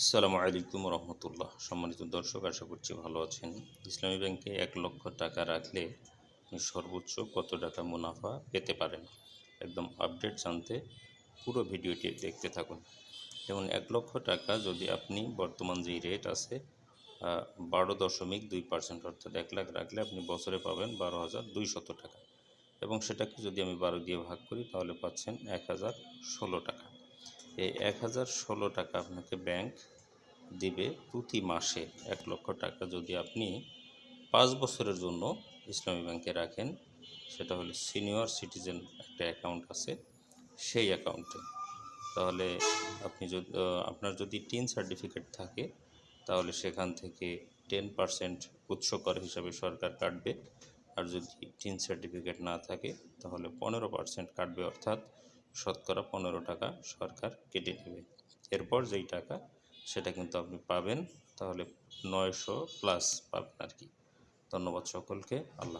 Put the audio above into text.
আসসালামু আলাইকুম রহমতুল্লাহ। সম্মানিত দর্শক, আশা করছি ভালো আছেন। ইসলামী ব্যাংকে এক লক্ষ টাকা রাখলে সর্বোচ্চ কত টাকা মুনাফা পেতে পারেন? একদম আপডেট জানতে পুরো ভিডিওটি দেখতে থাকুন। যেমন, এক লক্ষ টাকা যদি আপনি বর্তমান যেই রেট আছে বারো দশমিক দুই পার্সেন্ট অর্থাৎ এক লাখ রাখলে আপনি বছরে পাবেন বারো হাজার দুইশত টাকা। এবং সেটাকে যদি আমি বারো দিয়ে ভাগ করি, তাহলে পাচ্ছেন এক হাজার ষোলো টাকা। এই এক হাজার ষোলো টাকা আপনাকে ব্যাংক দিবে প্রতি মাসে এক লক্ষ টাকা যদি আপনি পাঁচ বছরের জন্য ইসলামী ব্যাংকে রাখেন, সেটা হলো সিনিয়র সিটিজেন একটা অ্যাকাউন্ট আছে, সেই অ্যাকাউন্টে তাহলে আপনি যদি আপনার যদি টিন সার্টিফিকেট থাকে, তাহলে সেখান থেকে টেন পার্সেন্ট উৎস কর হিসাবে সরকার কাটবে। আর যদি টিন সার্টিফিকেট না থাকে, তাহলে পনেরো পার্সেন্ট কাটবে, অর্থাৎ শতকরা পনেরো টাকা সরকার কেটে নেবে। এরপর যেই টাকা, সেটা কিন্তু আপনি পাবেন, তাহলে নয়শো প্লাস পাবেন আর কি। ধন্যবাদ সকলকে, আল্লাহ